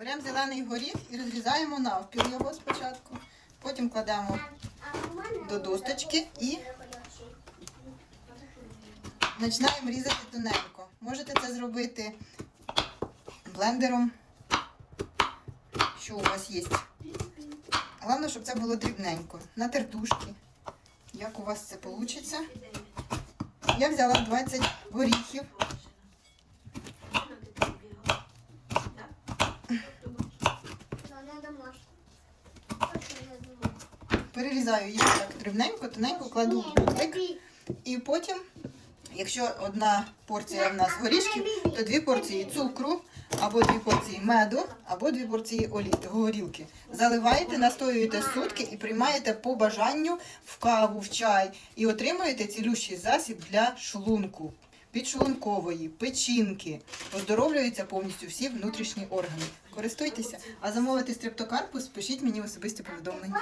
Беремо зелений горіх і розрізаємо навпіл його спочатку. Потім кладемо до досточки і починаємо різати тоненько. Можете це зробити блендером, що у вас є. Головне, щоб це було дрібненько. На тертушки. Як у вас це вийде? Я взяла 20 горіхів. Перерізаю їх так дрібненько, тоненько кладу в бублик. І потім, якщо одна порція в нас горішків, то дві порції цукру, або дві порції меду, або дві порції олі, горілки. Заливаєте, настоюєте сутки і приймаєте по бажанню в каву, в чай. І отримуєте цілющий засіб для шлунку, підшлункової, печінки. Оздоровлюються повністю всі внутрішні органи. Користуйтеся. А замовити стрептокарпус, пишіть мені особисті повідомлення.